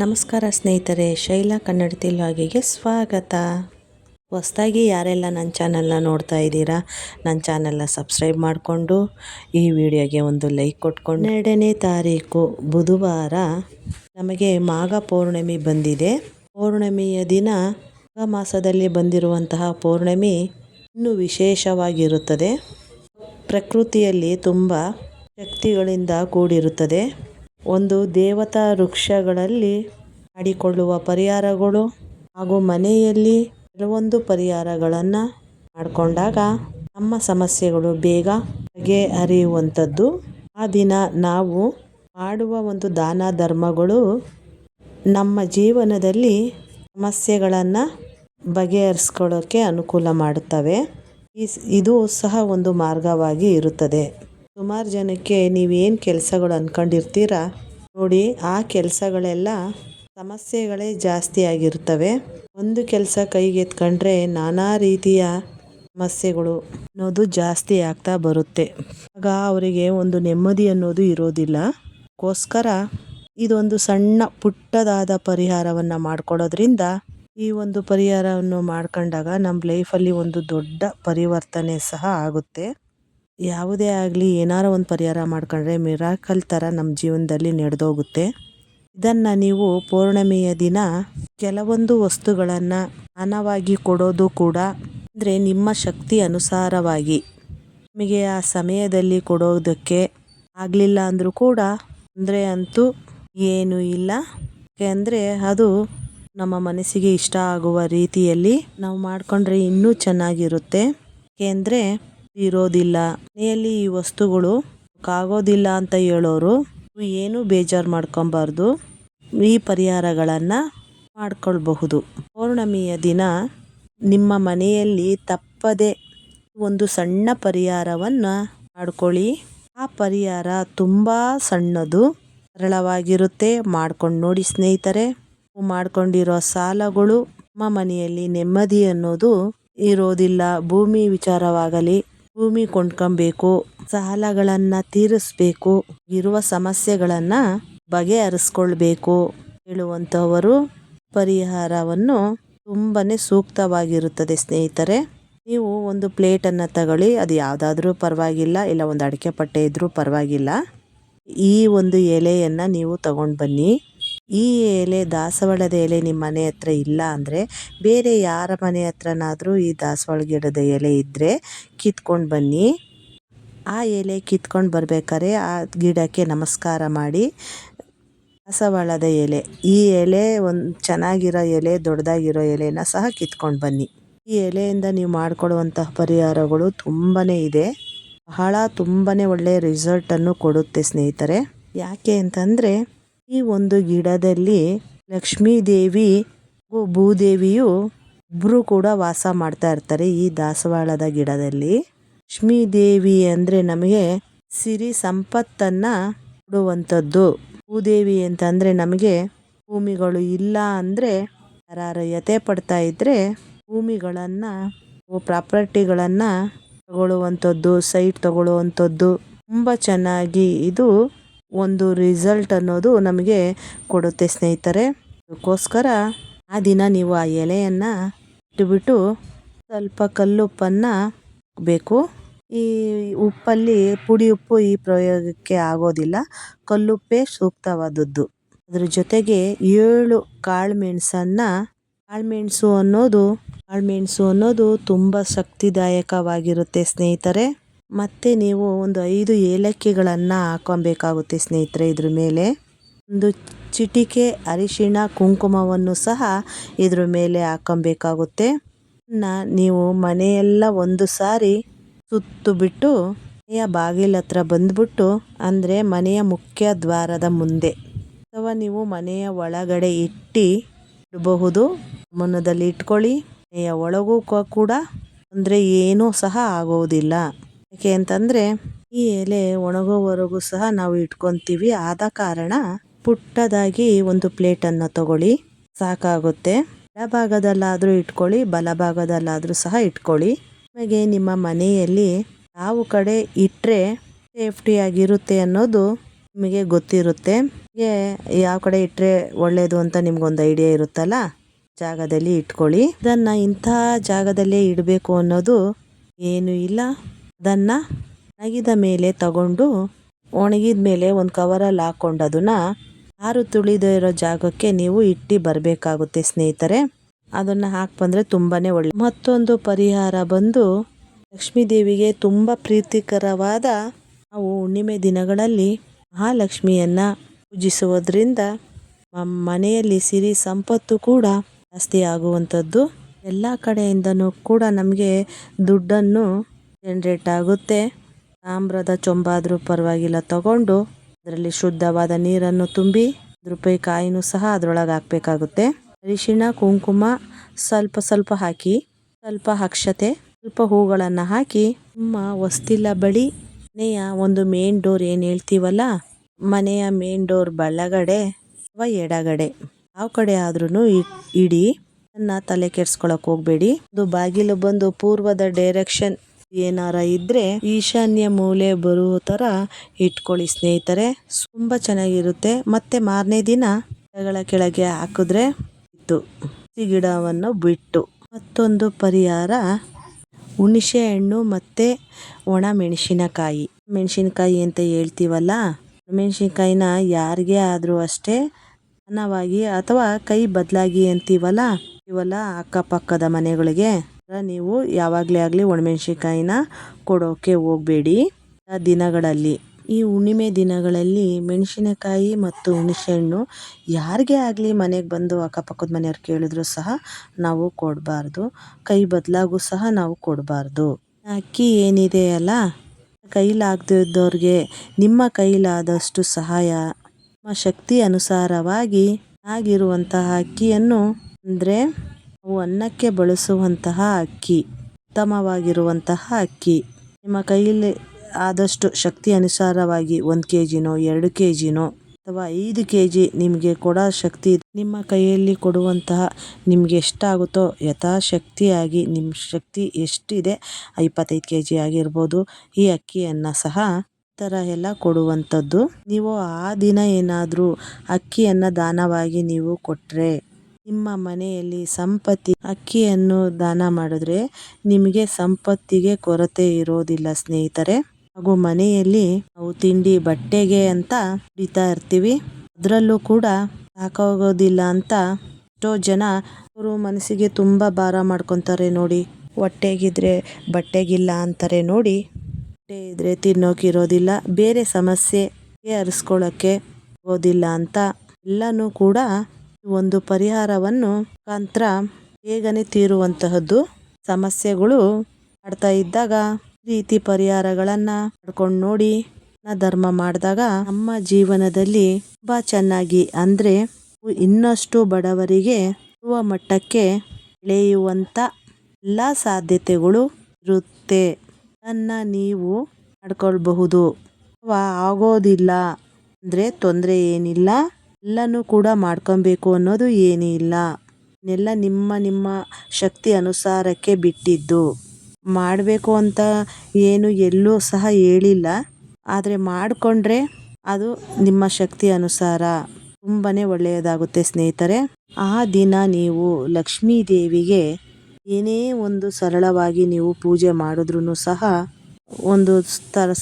ನಮಸ್ಕಾರ ಸ್ನೇಹಿತರೆ, ಶೈಲಾ ಕನ್ನಡ ಲಾಗಿಗೆ ಸ್ವಾಗತ. ಹೊಸ್ದಾಗಿ ಯಾರೆಲ್ಲ ನನ್ನ ಚಾನಲ್ನ ನೋಡ್ತಾ ಇದ್ದೀರಾ ನನ್ನ ಚಾನಲ್ನ ಸಬ್ಸ್ಕ್ರೈಬ್ ಮಾಡಿಕೊಂಡು, ಈ ವಿಡಿಯೋಗೆ ಒಂದು ಲೈಕ್ ಕೊಟ್ಕೊಂಡು. ಎರಡನೇ ತಾರೀಕು ಬುಧವಾರ ನಮಗೆ ಮಾಘ ಪೌರ್ಣಮಿ ಬಂದಿದೆ. ಪೌರ್ಣಮಿಯ ದಿನ ಮಾಸದಲ್ಲಿ ಬಂದಿರುವಂತಹ ಪೌರ್ಣಮಿ ಇನ್ನೂ ವಿಶೇಷವಾಗಿರುತ್ತದೆ. ಪ್ರಕೃತಿಯಲ್ಲಿ ತುಂಬ ಶಕ್ತಿಗಳಿಂದ ಕೂಡಿರುತ್ತದೆ. ಒಂದು ದೇವತಾ ವೃಕ್ಷಗಳಲ್ಲಿ ಮಾಡಿಕೊಳ್ಳುವ ಪರಿಹಾರಗಳು ಹಾಗೂ ಮನೆಯಲ್ಲಿ ಕೆಲವೊಂದು ಪರಿಹಾರಗಳನ್ನು ಮಾಡಿಕೊಂಡಾಗ ನಮ್ಮ ಸಮಸ್ಯೆಗಳು ಬೇಗ ಬಗೆಹರಿಯುವಂಥದ್ದು ಆ ದಿನ ನಾವು ಮಾಡುವ ಒಂದು ದಾನ ಧರ್ಮಗಳು ನಮ್ಮ ಜೀವನದಲ್ಲಿ ಸಮಸ್ಯೆಗಳನ್ನು ಬಗೆಹರಿಸ್ಕೊಳ್ಳೋಕ್ಕೆ ಅನುಕೂಲ ಮಾಡುತ್ತವೆ. ಇದು ಸಹ ಒಂದು ಮಾರ್ಗವಾಗಿ ಇರುತ್ತದೆ. ಸುಮಾರು ಜನಕ್ಕೆ ನೀವೇನು ಕೆಲಸಗಳು ಅಂದ್ಕೊಂಡಿರ್ತೀರ ನೋಡಿ, ಆ ಕೆಲಸಗಳೆಲ್ಲ ಸಮಸ್ಯೆಗಳೇ ಜಾಸ್ತಿ ಆಗಿರ್ತವೆ. ಒಂದು ಕೆಲಸ ಕೈಗೆತ್ಕೊಂಡ್ರೆ ನಾನಾ ರೀತಿಯ ಸಮಸ್ಯೆಗಳು ಅನ್ನೋದು ಜಾಸ್ತಿ ಆಗ್ತಾ ಬರುತ್ತೆ. ಆಗ ಅವರಿಗೆ ಒಂದು ನೆಮ್ಮದಿ ಅನ್ನೋದು ಇರೋದಿಲ್ಲ. ಅದಕ್ಕೋಸ್ಕರ ಇದೊಂದು ಸಣ್ಣ ಪುಟ್ಟದಾದ ಪರಿಹಾರವನ್ನು ಮಾಡ್ಕೊಡೋದ್ರಿಂದ ಈ ಒಂದು ಪರಿಹಾರವನ್ನು ಮಾಡ್ಕೊಂಡಾಗ ನಮ್ಮ ಲೈಫಲ್ಲಿ ಒಂದು ದೊಡ್ಡ ಪರಿವರ್ತನೆ ಸಹ ಆಗುತ್ತೆ. ಯಾವುದೇ ಆಗಲಿ ಏನಾರು ಒಂದು ಪರಿಹಾರ ಮಾಡ್ಕೊಂಡ್ರೆ ಮಿರಾಕಲ್ ಥರ ನಮ್ಮ ಜೀವನದಲ್ಲಿ ನಡೆದೋಗುತ್ತೆ. ಇದನ್ನು ನೀವು ಪೌರ್ಣಮಿಯ ದಿನ ಕೆಲವೊಂದು ವಸ್ತುಗಳನ್ನು ಹಣವಾಗಿ ಕೊಡೋದು ಕೂಡ ಅಂದರೆ ನಿಮ್ಮ ಶಕ್ತಿ ಅನುಸಾರವಾಗಿ. ನಿಮಗೆ ಆ ಸಮಯದಲ್ಲಿ ಕೊಡೋದಕ್ಕೆ ಆಗಲಿಲ್ಲ ಅಂದರೂ ಕೂಡ ಅಂದರೆ ಅಂತೂ ಏನೂ ಇಲ್ಲ. ಅಂದರೆ ಅದು ನಮ್ಮ ಮನಸ್ಸಿಗೆ ಇಷ್ಟ ಆಗುವ ರೀತಿಯಲ್ಲಿ ನಾವು ಮಾಡಿಕೊಂಡ್ರೆ ಇನ್ನೂ ಚೆನ್ನಾಗಿರುತ್ತೆ. ಏಕೆಂದರೆ ಇರೋದಿಲ್ಲ. ಮನೆಯಲ್ಲಿ ಈ ವಸ್ತುಗಳು ಕಾಗೋದಿಲ್ಲ ಅಂತ ಹೇಳೋರು ಏನು ಬೇಜಾರು ಮಾಡ್ಕೊಬಾರ್ದು. ಈ ಪರಿಹಾರಗಳನ್ನು ಮಾಡ್ಕೊಳ್ಬಹುದು. ಪೌರ್ಣಮಿಯ ದಿನ ನಿಮ್ಮ ಮನೆಯಲ್ಲಿ ತಪ್ಪದೆ ಒಂದು ಸಣ್ಣ ಪರಿಹಾರವನ್ನು ಮಾಡ್ಕೊಳ್ಳಿ. ಆ ಪರಿಹಾರ ತುಂಬ ಸಣ್ಣದು, ಸರಳವಾಗಿರುತ್ತೆ. ಮಾಡ್ಕೊಂಡು ನೋಡಿ ಸ್ನೇಹಿತರೆ ಮಾಡ್ಕೊಂಡಿರೋ ಸಾಲಗಳು ನಮ್ಮ ಮನೆಯಲ್ಲಿ ನೆಮ್ಮದಿ ಅನ್ನೋದು ಇರೋದಿಲ್ಲ. ಭೂಮಿ ವಿಚಾರವಾಗಲಿ ಭೂಮಿ ಕೊಂಡ್ಕೊಬೇಕು, ಸಾಲಗಳನ್ನ ತೀರಿಸ್ಬೇಕು, ಇರುವ ಸಮಸ್ಯೆಗಳನ್ನ ಬಗೆಹರಿಸ್ಕೊಳ್ಬೇಕು ಹೇಳುವಂಥವರು ಪರಿಹಾರವನ್ನು ತುಂಬಾ ಸೂಕ್ತವಾಗಿರುತ್ತದೆ ಸ್ನೇಹಿತರೆ. ನೀವು ಒಂದು ಪ್ಲೇಟನ್ನು ತಗೊಳ್ಳಿ, ಅದು ಯಾವುದಾದ್ರೂ ಪರವಾಗಿಲ್ಲ, ಇಲ್ಲ ಒಂದು ಅಡಿಕೆ ಪಟ್ಟೆ ಇದ್ದರೂ ಪರವಾಗಿಲ್ಲ. ಈ ಒಂದು ಎಲೆಯನ್ನು ನೀವು ತಗೊಂಡು ಬನ್ನಿ. ಈ ಎಲೆ ದಾಸವಾಳದ ಎಲೆ ನಿಮ್ಮ ಮನೆ ಹತ್ರ ಇಲ್ಲ ಅಂದರೆ ಬೇರೆ ಯಾರ ಮನೆ ಹತ್ರನಾದರೂ ಈ ದಾಸವಾಳ ಗಿಡದ ಎಲೆ ಇದ್ದರೆ ಕಿತ್ಕೊಂಡು ಬನ್ನಿ. ಆ ಎಲೆ ಕಿತ್ಕೊಂಡು ಬರ್ಬೇಕಾದ್ರೆ ಆ ಗಿಡಕ್ಕೆ ನಮಸ್ಕಾರ ಮಾಡಿ. ದಾಸವಾಳದ ಎಲೆ, ಈ ಎಲೆ ಒಂದು ಚೆನ್ನಾಗಿರೋ ಎಲೆ, ದೊಡ್ಡದಾಗಿರೋ ಎಲೆನ ಸಹ ಕಿತ್ಕೊಂಡು ಬನ್ನಿ. ಈ ಎಲೆಯಿಂದ ನೀವು ಮಾಡಿಕೊಡುವಂತಹ ಪರಿಹಾರಗಳು ತುಂಬಾ ಇದೆ. ಬಹಳ ತುಂಬಾ ಒಳ್ಳೆಯ ರಿಸಲ್ಟನ್ನು ಕೊಡುತ್ತೆ ಸ್ನೇಹಿತರೆ. ಯಾಕೆ ಅಂತಂದರೆ ಈ ಒಂದು ಗಿಡದಲ್ಲಿ ಲಕ್ಷ್ಮೀ ದೇವಿ ಭೂದೇವಿಯು ಇಬ್ಬರು ಕೂಡ ವಾಸ ಮಾಡ್ತಾ ಇರ್ತಾರೆ ಈ ದಾಸವಾಳದ ಗಿಡದಲ್ಲಿ. ಲಕ್ಷ್ಮೀ ದೇವಿ ಅಂದರೆ ನಮಗೆ ಸಿರಿ ಸಂಪತ್ತನ್ನು ಕೊಡುವಂಥದ್ದು. ಭೂದೇವಿ ಅಂತಂದರೆ ನಮಗೆ ಭೂಮಿಗಳು ಇಲ್ಲ ಅಂದರೆ ಯಾರು ಯತೆ ಪಡ್ತಾ ಇದ್ದರೆ ಭೂಮಿಗಳನ್ನು ಪ್ರಾಪರ್ಟಿಗಳನ್ನು ತಗೊಳ್ಳುವಂಥದ್ದು ಸೈಟ್ ತಗೊಳ್ಳುವಂಥದ್ದು. ತುಂಬ ಚೆನ್ನಾಗಿ ಇದು ಒಂದು ರಿಸಲ್ಟ್ ಅನ್ನೋದು ನಮಗೆ ಕೊಡುತ್ತೆ ಸ್ನೇಹಿತರೆ. ಅದಕ್ಕೋಸ್ಕರ ಆ ದಿನ ನೀವು ಆ ಎಲೆಯನ್ನು ಇಟ್ಬಿಟ್ಟು ಸ್ವಲ್ಪ ಕಲ್ಲುಪ್ಪನ್ನು ಬೇಕು ಈ ಉಪ್ಪಲ್ಲಿ ಪುಡಿ ಉಪ್ಪು ಈ ಪ್ರಯೋಗಕ್ಕೆ ಆಗೋದಿಲ್ಲ. ಕಲ್ಲುಪ್ಪೇ ಸೂಕ್ತವಾದದ್ದು. ಅದ್ರ ಜೊತೆಗೆ ಏಳು ಕಾಳುಮೆಣಸನ್ನು ಕಾಳುಮೆಣಸು ಅನ್ನೋದು ಕಾಳುಮೆಣಸು ಅನ್ನೋದು ತುಂಬ ಶಕ್ತಿದಾಯಕವಾಗಿರುತ್ತೆ ಸ್ನೇಹಿತರೆ. ಮತ್ತು ನೀವು ಒಂದು ಐದು ಏಲಕ್ಕಿಗಳನ್ನು ಹಾಕೊಬೇಕಾಗುತ್ತೆ ಸ್ನೇಹಿತರೆ ಇದ್ರ ಮೇಲೆ. ಒಂದು ಚಿಟಿಕೆ, ಅರಿಶಿಣ, ಕುಂಕುಮವನ್ನು ಸಹ ಇದ್ರ ಮೇಲೆ ಹಾಕೊಬೇಕಾಗುತ್ತೆ ನೀವು ಮನೆಯೆಲ್ಲ ಒಂದು ಸಾರಿ ಸುತ್ತು ಬಿಟ್ಟು ಮನೆಯ ಬಾಗಿಲ ಹತ್ರ ಬಂದ್ಬಿಟ್ಟು ಅಂದರೆ ಮನೆಯ ಮುಖ್ಯ ದ್ವಾರದ ಮುಂದೆ ಅಥವಾ ನೀವು ಮನೆಯ ಒಳಗಡೆ ಇಟ್ಟು ಇಡಬಹುದು. ಮನದಲ್ಲಿ ಇಟ್ಕೊಳ್ಳಿ. ಮನೆಯ ಒಳಗೂ ಕೂಡ ಅಂದರೆ ಏನೂ ಸಹ ಆಗೋದಿಲ್ಲ. ಯಾಕೆ ಅಂತಂದರೆ ಈ ಎಲೆ ಒಣಗೋವರೆಗೂ ಸಹ ನಾವು ಇಟ್ಕೊಂತೀವಿ. ಆದ ಕಾರಣ ಪುಟ್ಟದಾಗಿ ಒಂದು ಪ್ಲೇಟನ್ನು ತಗೊಳ್ಳಿ. ಸಾಕಾಗುತ್ತೆ. ಎಡಭಾಗದಲ್ಲಾದರೂ ಇಟ್ಕೊಳ್ಳಿ, ಬಲಭಾಗದಲ್ಲಾದರೂ ಸಹ ಇಟ್ಕೊಳ್ಳಿ. ನಿಮಗೆ ನಿಮ್ಮ ಮನೆಯಲ್ಲಿ ಯಾವ ಕಡೆ ಇಟ್ಟರೆ ಸೇಫ್ಟಿಯಾಗಿರುತ್ತೆ ಅನ್ನೋದು ನಿಮಗೆ ಗೊತ್ತಿರುತ್ತೆ. ಯಾವ ಕಡೆ ಇಟ್ಟರೆ ಒಳ್ಳೆಯದು ಅಂತ ನಿಮ್ಗೊಂದು ಐಡಿಯಾ ಇರುತ್ತಲ್ಲ? ಜಾಗದಲ್ಲಿ ಇಟ್ಕೊಳ್ಳಿ. ಇದನ್ನು ಇಂಥ ಜಾಗದಲ್ಲೇ ಇಡಬೇಕು ಅನ್ನೋದು ಏನೂ ಇಲ್ಲ. ಅದನ್ನು ಒಣಗಿದ ಮೇಲೆ ತಗೊಂಡು ಒಣಗಿದ ಮೇಲೆ ಒಂದು ಕವರಲ್ಲಿ ಹಾಕ್ಕೊಂಡು ಅದನ್ನು ಯಾರು ತುಳಿದೇ ಇರೋ ಜಾಗಕ್ಕೆ ನೀವು ಇಟ್ಟು ಬರಬೇಕಾಗುತ್ತೆ ಸ್ನೇಹಿತರೆ. ಅದನ್ನು ಹಾಕಿ ಬಂದರೆ ತುಂಬಾ ಒಳ್ಳೆ ಮತ್ತೊಂದು ಪರಿಹಾರ ಬಂದು ಲಕ್ಷ್ಮೀ ದೇವಿಗೆ ತುಂಬ ಪ್ರೀತಿಕರವಾದ ನಾವು ಹುಣ್ಣಿಮೆ ದಿನಗಳಲ್ಲಿ ಮಹಾಲಕ್ಷ್ಮಿಯನ್ನು ಪೂಜಿಸುವುದರಿಂದ ನಮ್ಮ ಮನೆಯಲ್ಲಿ ಸಿರಿ ಸಂಪತ್ತು ಕೂಡ ಜಾಸ್ತಿ ಆಗುವಂಥದ್ದು. ಎಲ್ಲ ಕಡೆಯಿಂದನೂ ಕೂಡ ನಮಗೆ ದುಡ್ಡನ್ನು ಜನ್ರೇಟ್ ಆಗುತ್ತೆ. ತಾಮ್ರದ ಚೊಂಬಾದರೂ ಪರವಾಗಿಲ್ಲ, ತಗೊಂಡು ಅದರಲ್ಲಿ ಶುದ್ಧವಾದ ನೀರನ್ನು ತುಂಬಿ ರೂಪಾಯಿ ಕಾಯಿನೂ ಸಹ ಅದರೊಳಗೆ ಹಾಕಬೇಕಾಗುತ್ತೆ. ಅರಿಶಿಣ, ಕುಂಕುಮ ಸ್ವಲ್ಪ ಸ್ವಲ್ಪ ಹಾಕಿ, ಸ್ವಲ್ಪ ಅಕ್ಷತೆ, ಸ್ವಲ್ಪ ಹೂಗಳನ್ನು ಹಾಕಿ, ನಿಮ್ಮ ವಸ್ತಿಲ್ಲ ಬಳಿ ಮನೆಯ ಒಂದು ಮೇನ್ ಡೋರ್ ಏನು ಹೇಳ್ತೀವಲ್ಲ, ಮನೆಯ ಮೇನ್ ಡೋರ್ ಬಳಗಡೆ ಅಥವಾ ಎಡಗಡೆ, ಯಾವ ಕಡೆ ಆದ್ರೂ ಇಡಿ ನನ್ನ ತಲೆ ಕೆಡ್ಸ್ಕೊಳಕ್ ಹೋಗ್ಬೇಡಿ. ಒಂದು ಬಾಗಿಲು ಬಂದು ಪೂರ್ವದ ಡೈರೆಕ್ಷನ್ ಏನಾರ ಇದ್ರೆ ಈಶಾನ್ಯ ಮೂಲೆ ಬರುವ ತರ ಇಟ್ಕೊಳ್ಳಿ ಸ್ನೇಹಿತರೆ. ತುಂಬಾ ಚೆನ್ನಾಗಿರುತ್ತೆ. ಮತ್ತೆ ಮಾರನೇ ದಿನ ಗಿಡಗಳ ಕೆಳಗೆ ಹಾಕಿದ್ರೆ ಇತ್ತು ಗಿಡವನ್ನು ಬಿಟ್ಟು ಮತ್ತೊಂದು ಪರಿಹಾರ ಹುಣಸೆ ಹಣ್ಣು ಮತ್ತೆ ಒಣ ಮೆಣಸಿನಕಾಯಿ. ಮೆಣಸಿನಕಾಯಿ ಅಂತ ಹೇಳ್ತೀವಲ್ಲ, ಮೆಣಸಿನಕಾಯಿನ ಯಾರಿಗೆ ಆದರೂ ಅಷ್ಟೇ ಅನ್ನವಾಗಿ ಅಥವಾ ಕೈ ಬದಲಾಗಿ ಅಂತೀವಲ್ಲ ಇವಲ್ಲ ಅಕ್ಕಪಕ್ಕದ ಮನೆಗಳಿಗೆ ನೀವು ಯಾವಾಗಲೇ ಆಗಲಿ ಒಣಮೆಣಸಿನ್ಕಾಯಿನ ಕೊಡೋಕೆ ಹೋಗಬೇಡಿ. ದಿನಗಳಲ್ಲಿ, ಈ ಹುಣ್ಣಿಮೆ ದಿನಗಳಲ್ಲಿ ಮೆಣಸಿನಕಾಯಿ ಮತ್ತು ಹುಣಸೆಹಣ್ಣು ಯಾರಿಗೆ ಆಗಲಿ ಮನೆಗೆ ಬಂದು ಅಕ್ಕಪಕ್ಕದ ಮನೆಯವ್ರು ಕೇಳಿದ್ರು ಸಹ ನಾವು ಕೊಡಬಾರ್ದು. ಕೈ ಬದಲಾಗೂ ಸಹ ನಾವು ಕೊಡಬಾರ್ದು. ಅಕ್ಕಿ ಏನಿದೆ ಅಲ್ಲ ಕೈಲಾಗದಿದ್ದವ್ರಿಗೆ ನಿಮ್ಮ ಕೈಲಾದಷ್ಟು ಸಹಾಯ, ನಿಮ್ಮ ಶಕ್ತಿ ಅನುಸಾರವಾಗಿ ಆಗಿರುವಂತಹ ಅಕ್ಕಿಯನ್ನು ಅಂದರೆ ನಾವು ಅನ್ನಕ್ಕೆ ಬಳಸುವಂತಹ ಅಕ್ಕಿ, ಉತ್ತಮವಾಗಿರುವಂತಹ ಅಕ್ಕಿ. ನಿಮ್ಮ ಕೈಯಲ್ಲಿ ಆದಷ್ಟು ಶಕ್ತಿ ಅನುಸಾರವಾಗಿ ಒಂದು ಕೆ ಜಿನೋ ಎರಡು ಕೆ ಜಿನೋ ಅಥವಾ ಐದು ಕೆ ಜಿ ನಿಮಗೆ ಕೊಡೋ ಶಕ್ತಿ ನಿಮ್ಮ ಕೈಯಲ್ಲಿ ಕೊಡುವಂತಹ ನಿಮಗೆ ಎಷ್ಟಾಗುತ್ತೋ ಯಥಾಶಕ್ತಿಯಾಗಿ ನಿಮ್ಮ ಶಕ್ತಿ ಎಷ್ಟಿದೆ ಇಪ್ಪತ್ತೈದು ಕೆ ಜಿ ಆಗಿರ್ಬೋದು, ಈ ಅಕ್ಕಿಯನ್ನು ಸಹ ಥರ ಎಲ್ಲ ಕೊಡುವಂಥದ್ದು. ನೀವು ಆ ದಿನ ಏನಾದರೂ ಅಕ್ಕಿಯನ್ನು ದಾನವಾಗಿ ನೀವು ಕೊಟ್ಟರೆ ನಿಮ್ಮ ಮನೆಯಲ್ಲಿ ಸಂಪತ್ತಿ ಅಕ್ಕಿಯನ್ನು ದಾನ ಮಾಡಿದ್ರೆ ನಿಮಗೆ ಸಂಪತ್ತಿಗೆ ಕೊರತೆ ಇರೋದಿಲ್ಲ ಸ್ನೇಹಿತರೆ. ಹಾಗೂ ಮನೆಯಲ್ಲಿ ನಾವು ತಿಂಡಿ ಬಟ್ಟೆಗೆ ಅಂತ ದುಡಿತಾ ಇರ್ತೀವಿ. ಅದರಲ್ಲೂ ಕೂಡ ಸಾಕಾಗೋದಿಲ್ಲ ಅಂತ ಎಷ್ಟೋ ಜನ ಅವರು ಮನಸ್ಸಿಗೆ ತುಂಬ ಭಾರ ಮಾಡ್ಕೊತಾರೆ ನೋಡಿ. ಹೊಟ್ಟೆಗಿದ್ರೆ ಬಟ್ಟೆಗಿಲ್ಲ ಅಂತಾರೆ ನೋಡಿ. ಬಟ್ಟೆ ಇದ್ರೆ ತಿನ್ನೋಕಿರೋದಿಲ್ಲ ಬೇರೆ ಸಮಸ್ಯೆ ಹರಿಸ್ಕೊಳ್ಳೋಕ್ಕೆ ಹೋಗೋದಿಲ್ಲ ಅಂತ ಎಲ್ಲನೂ ಕೂಡ ಒಂದು ಪರಿಹಾರವನ್ನು ಮುಖಾಂತರ ಬೇಗನೆ ತೀರುವಂತಹದ್ದು ಸಮಸ್ಯೆಗಳು ಮಾಡ್ತಾ ಇದ್ದಾಗ ರೀತಿ ಪರಿಹಾರಗಳನ್ನ ಮಾಡ್ಕೊಂಡು ನೋಡಿ ಧರ್ಮ ಮಾಡಿದಾಗ ನಮ್ಮ ಜೀವನದಲ್ಲಿ ತುಂಬಾ ಚೆನ್ನಾಗಿ ಅಂದ್ರೆ ಇನ್ನಷ್ಟು ಬಡವರಿಗೆ ಮಟ್ಟಕ್ಕೆ ಬೆಳೆಯುವಂತ ಎಲ್ಲ ಸಾಧ್ಯತೆಗಳು ಇರುತ್ತೆ. ಅನ್ನ ನೀವು ಮಾಡ್ಕೊಳ್ಬಹುದು ಆಗೋದಿಲ್ಲ ಅಂದ್ರೆ ತೊಂದರೆ ಏನಿಲ್ಲ. ಎಲ್ಲನೂ ಕೂಡ ಮಾಡ್ಕೊಬೇಕು ಅನ್ನೋದು ಏನೂ ಇಲ್ಲ. ಎಲ್ಲ ನಿಮ್ಮ ನಿಮ್ಮ ಶಕ್ತಿ ಅನುಸಾರಕ್ಕೆ ಬಿಟ್ಟಿದ್ದು. ಮಾಡಬೇಕು ಅಂತ ಏನು ಎಲ್ಲೂ ಸಹ ಹೇಳಿಲ್ಲ. ಆದರೆ ಮಾಡಿಕೊಂಡ್ರೆ ಅದು ನಿಮ್ಮ ಶಕ್ತಿ ಅನುಸಾರ. ತುಂಬಾ ಒಳ್ಳೆಯದಾಗುತ್ತೆ ಸ್ನೇಹಿತರೆ. ಆ ದಿನ ನೀವು ಲಕ್ಷ್ಮೀ ದೇವಿಗೆ ಏನೇ ಒಂದು ಸರಳವಾಗಿ ನೀವು ಪೂಜೆ ಮಾಡಿದ್ರೂ ಸಹ, ಒಂದು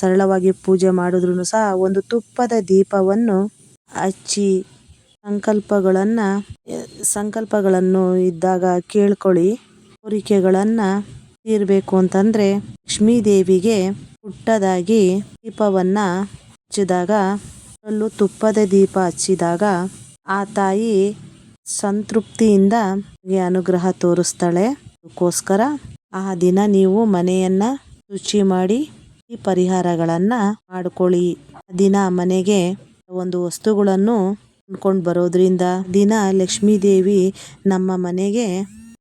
ಸರಳವಾಗಿ ಪೂಜೆ ಮಾಡಿದ್ರೂ ಸಹ, ಒಂದು ತುಪ್ಪದ ದೀಪವನ್ನು ಹಚ್ಚಿ ಸಂಕಲ್ಪಗಳನ್ನು ಸಂಕಲ್ಪಗಳನ್ನು ಇದ್ದಾಗ ಕೇಳ್ಕೊಳ್ಳಿ, ಕೋರಿಕೆಗಳನ್ನು ತೀರಬೇಕು ಅಂತಂದರೆ ಲಕ್ಷ್ಮೀ ದೇವಿಗೆ ಪುಟ್ಟದಾಗಿ ದೀಪವನ್ನು ಹಚ್ಚಿದಾಗ ಅಲ್ಲೂ ತುಪ್ಪದ ದೀಪ ಹಚ್ಚಿದಾಗ ಆ ತಾಯಿ ಸಂತೃಪ್ತಿಯಿಂದ ಅನುಗ್ರಹ ತೋರಿಸ್ತಾಳೆ. ಅದಕ್ಕೋಸ್ಕರ ಆ ದಿನ ನೀವು ಮನೆಯನ್ನು ಶುಚಿ ಮಾಡಿ ಈ ಪರಿಹಾರಗಳನ್ನು ಮಾಡ್ಕೊಳ್ಳಿ. ದಿನ ಮನೆಗೆ ಒಂದು ವಸ್ತುಗಳನ್ನು ಕೊಂಡ್ಕೊಂಡು ಬರೋದ್ರಿಂದ ದಿನ ಲಕ್ಷ್ಮೀ ದೇವಿ ನಮ್ಮ ಮನೆಗೆ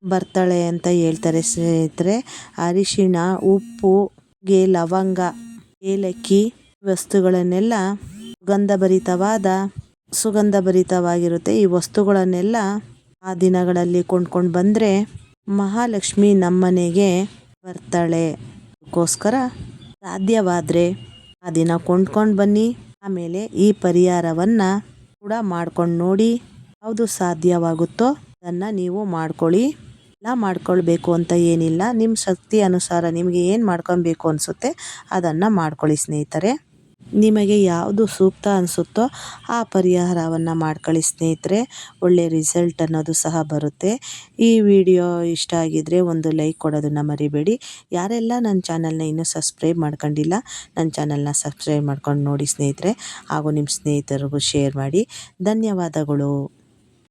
ಬರ್ತಾಳೆ ಅಂತ ಹೇಳ್ತಾರೆ ಸ್ನೇಹಿತರೆ. ಅರಿಶಿಣ, ಉಪ್ಪು, ಗೆ ಲವಂಗ, ಏಲಕ್ಕಿ ವಸ್ತುಗಳನ್ನೆಲ್ಲ ಸುಗಂಧಭರಿತವಾದ ಸುಗಂಧಭರಿತವಾಗಿರುತ್ತೆ. ಈ ವಸ್ತುಗಳನ್ನೆಲ್ಲ ಆ ದಿನಗಳಲ್ಲಿ ಕೊಂಡ್ಕೊಂಡು ಬಂದರೆ ಮಹಾಲಕ್ಷ್ಮಿ ನಮ್ಮನೆಗೆ ಬರ್ತಾಳೆ. ಅದಕ್ಕೋಸ್ಕರ ಸಾಧ್ಯವಾದರೆ ಆ ದಿನ ಕೊಂಡ್ಕೊಂಡು ಬನ್ನಿ. ಆಮೇಲೆ ಈ ಪರಿಹಾರವನ್ನು ಕೂಡ ಮಾಡ್ಕೊಂಡು ನೋಡಿ ಯಾವುದು ಸಾಧ್ಯವಾಗುತ್ತೋ ಅದನ್ನು ನೀವು ಮಾಡ್ಕೊಳ್ಳಿ. ಎಲ್ಲ ಮಾಡ್ಕೊಳ್ಬೇಕು ಅಂತ ಏನಿಲ್ಲ. ನಿಮ್ಮ ಶಕ್ತಿ ಅನುಸಾರ ನಿಮಗೆ ಏನು ಮಾಡ್ಕೊಬೇಕು ಅನಿಸುತ್ತೆ ಅದನ್ನು ಮಾಡ್ಕೊಳ್ಳಿ ಸ್ನೇಹಿತರೆ. ನಿಮಗೆ ಯಾವುದು ಸೂಕ್ತ ಅನಿಸುತ್ತೋ ಆ ಪರಿಹಾರವನ್ನು ಮಾಡ್ಕೊಳ್ಳಿ ಸ್ನೇಹಿತರೆ. ಒಳ್ಳೆ ರಿಸಲ್ಟ್ ಅನ್ನೋದು ಸಹ ಬರುತ್ತೆ. ಈ ವಿಡಿಯೋ ಇಷ್ಟ ಆಗಿದ್ದರೆ ಒಂದು ಲೈಕ್ ಕೊಡೋದನ್ನು ಮರಿಬೇಡಿ. ಯಾರೆಲ್ಲ ನನ್ನ ಚಾನಲ್ನ ಇನ್ನೂ ಸಬ್ಸ್ಕ್ರೈಬ್ ಮಾಡ್ಕೊಂಡಿಲ್ಲ, ನನ್ನ ಚಾನಲ್ನ ಸಬ್ಸ್ಕ್ರೈಬ್ ಮಾಡ್ಕೊಂಡು ನೋಡಿ ಸ್ನೇಹಿತರೆ. ಹಾಗೂ ನಿಮ್ಮ ಸ್ನೇಹಿತರಿಗೂ ಶೇರ್ ಮಾಡಿ. ಧನ್ಯವಾದಗಳು.